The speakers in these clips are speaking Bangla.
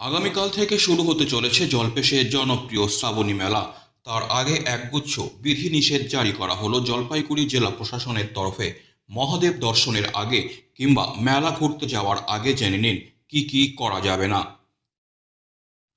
আগামীকাল থেকে শুরু হতে চলেছে জলপেশের জনপ্রিয় শ্রাবণী মেলা। তার আগে একগুচ্ছ বিধিনিষেধ জারি করা হলো জলপাইগুড়ি জেলা প্রশাসনের তরফে। মহাদেব দর্শনের আগে কিংবা মেলা ঘুরতে যাওয়ার আগে জেনে নিন কি কি করা যাবে না।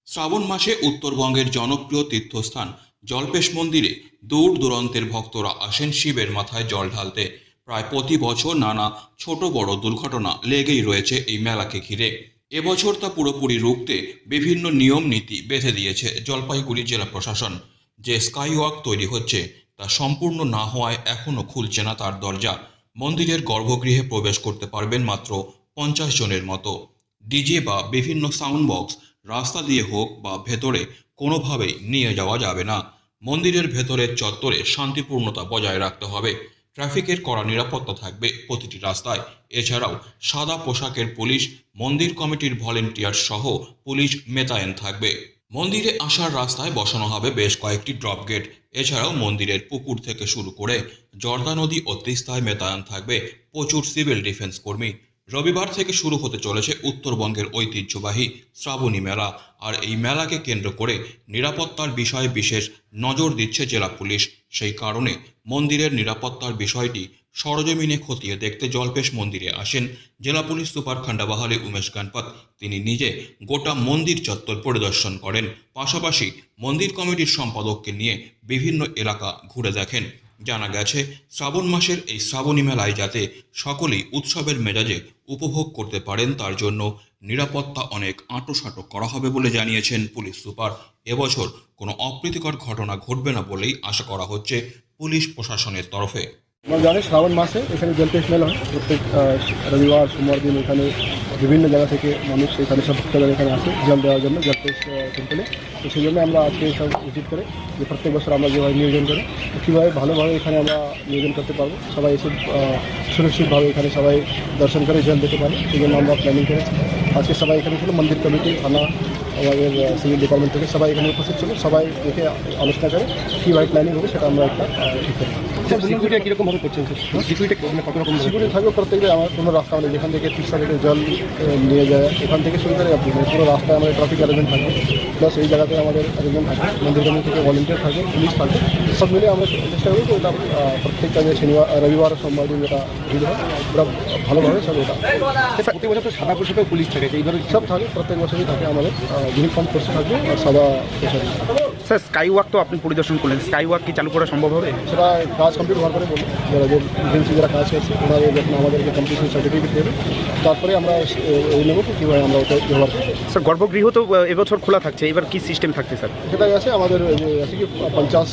শ্রাবণ মাসে উত্তরবঙ্গের জনপ্রিয় তীর্থস্থান জলপেশ মন্দিরে দূর দূরান্তের ভক্তরা আসেন শিবের মাথায় জল ঢালতে। প্রায় প্রতি বছর নানা ছোট বড় দুর্ঘটনা লেগেই রয়েছে এই মেলাকে ঘিরে। এবছর তা পুরোপুরি রুখতে বিভিন্ন নিয়ম নীতি বেঁধে দিয়েছে জলপাইগুড়ি জেলা প্রশাসন। যে স্কাইওয়াক তৈরি হচ্ছে তা সম্পূর্ণ না হওয়ায় এখনও খুলছে না তার দরজা। মন্দিরের গর্ভগৃহে প্রবেশ করতে পারবেন মাত্র পঞ্চাশ জনের মতো। ডিজে বা বিভিন্ন সাউন্ড বক্স রাস্তা দিয়ে হোক বা ভেতরে কোনোভাবেই নিয়ে যাওয়া যাবে না। মন্দিরের ভেতরের চত্বরে শান্তিপূর্ণতা বজায় রাখতে হবে। ট্রাফিকের কড়া নিরাপত্তা থাকবে প্রতিটি রাস্তায়। এছাড়াও সাদা পোশাকের পুলিশ, মন্দির কমিটির ভলেন্টিয়ার সহ পুলিশ মেতায়েন থাকবে। মন্দিরে আসার রাস্তায় বসানো হবে বেশ কয়েকটি ড্রপ গেট। এছাড়াও মন্দিরের পুকুর থেকে শুরু করে জর্দা নদী ও তিস্তায় মেতায়ন থাকবে প্রচুর সিভিল ডিফেন্স কর্মী। রবিবার থেকে শুরু হতে চলেছে উত্তরবঙ্গের ঐতিহ্যবাহী শ্রাবণী মেলা। আর এই মেলাকে কেন্দ্র করে নিরাপত্তার বিষয়ে বিশেষ নজর দিচ্ছে জেলা পুলিশ। সেই কারণে মন্দিরের নিরাপত্তার বিষয়টি সরজমিনে খতিয়ে দেখতে জলপেশ মন্দিরে আসেন জেলা পুলিশ সুপার খান্ডাবাহালি উমেশ গানপত। তিনি নিজে গোটা মন্দির চত্বর পরিদর্শন করেন। পাশাপাশি মন্দির কমিটির সম্পাদককে নিয়ে বিভিন্ন এলাকা ঘুরে দেখেন। জানা গেছে, শ্রাবণ মাসের এই শ্রাবণী মেলায় যাতে সকলেই উৎসবের মেজাজে উপভোগ করতে পারেন, তার জন্য নিরাপত্তা অনেক আঁটোসাঁটো করা হবে বলে জানিয়েছেন পুলিশ সুপার। এবছর কোনো অপ্রীতিকর ঘটনা ঘটবে না বলেই আশা করা হচ্ছে পুলিশ প্রশাসনের তরফে। জানি শ্রাবণ মাসে এখানে জলপেশ মেলা হয়। প্রত্যেক আহ, রবিবার সোমবার দিন এখানে বিভিন্ন জায়গা থেকে মানুষ এখানে সব ভক্তদের এখানে আসে জল দেওয়ার জন্য জলপেশ টেম্পলে তো সেই জন্য আমরা আজকে সব ভিজিট করে যে প্রত্যেক বছর আমরা যেভাবে নিয়োজন করি তো কীভাবে ভালোভাবে এখানে আমরা নিয়োজন করতে পারব সবাই এসে আহ, সুরক্ষিতভাবে এখানে সবাই দর্শন করে জল দিতে পারে সেই জন্য আমরা প্ল্যানিং করেছি। আজকে সবাই এখানে ছিল মন্দির কমিটি থানা আমাদের সিভিল ডিপার্টমেন্ট থেকে সবাই এখানে উপস্থিত ছিল। সবাই দেখে আলোচনা করে কীভাবে প্ল্যানিং হবে সেটা আমরা একটা ঠিক করি সিকিউরিটি কীরকম ভাবে করছেন সিকিউরিটি কত রকম সিকিউরিটি থাকবে প্রত্যেকটা আমার কোনো রাস্তা মানে যেখান থেকে তিস্তা থেকে জল নিয়ে যায় এখান থেকে শুরু করে আপনি মানে পুরো রাস্তায় আমাদের ট্রাফিক অ্যারেঞ্জমেন্ট থাকবে। প্লাস এই জায়গাতে আমাদের থাকবে মন্দির কমিটি থেকে ভলেন্টিয়ার থাকবে পুলিশ থাকবে। সব মিলে আমরা চেষ্টা করব যে ওটা প্রত্যেকটা যে শনিবার রবিবার সোমবার দিন যেটা ভিড় হয় ওটা ভালোভাবে সব এটা প্রতি বছর তো সাদা পোশাকেও পুলিশ থাকে এইভাবে সব থাকে প্রত্যেক বছরই থাকে আমাদের ইউনিফর্ম কোর্স থাকবে আর সাদা পোশাক স্যার স্কাই ওয়াক তো আপনি পরিদর্শন করলেন। স্কাই ওয়াক কি চালু করা সম্ভব হবে? সেটা কাজ কমপ্লিট হওয়ার পরে বলব। যারা যে এজেন্সি যারা কাজ করছে ওনারা যখন আমাদেরকে কমপ্লিশন সার্টিফিকেট দেবে তারপরে আমরা এই নেব কীভাবে আমরা ওটা ব্যবহার করব। স্যার গর্ভগৃহ তো এবছর খোলা থাকছে। এবার কি সিস্টেম থাকছে স্যার? সেটাই আছে আমাদের যে আছে কি পঞ্চাশ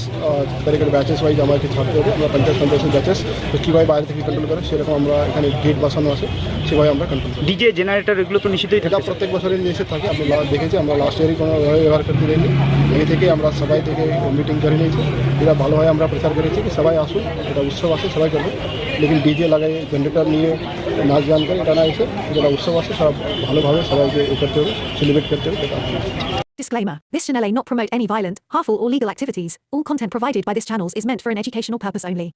তারিখের ব্যাচেস ওয়াইজ আমাকে ছাড়তে হবে। আমরা পঞ্চাশ পঞ্চাশ ব্যাচেস কীভাবে বাইরে থেকে কন্ট্রোল করে সেরকম আমরা এখানে গেট বসানো আছে সেভাবে আমরা কন্ট্রোল করি। ডিজে জেনারেটর এগুলো তো নিষিদ্ধই থাকছে প্রত্যেক বছরের নিষেধ থাকে। আপনি দেখেছি আমরা লাস্ট ইয়ারই কোনো ব্যবহার করতে দেয়নি এই থেকে আমরা সবাই থেকে মিটিং করে নিয়েছি এটা ভালোভাবে আমরা প্রচার করেছি কি সবাই আসুন এটা উৎসব আছে সবাই করবে লেকিন ডিজে লাগাই জেনারেটর নিয়ে নাচ গান করে এটা না এসে যেটা উৎসব আছে সব ভালোভাবে সবাইকে এ করতে হবে সেলিব্রেট করতে হবে সেটা Disclaimer This channel may not promote any violent, harmful, or legal activities. All content provided by this channel is meant for an educational purpose only.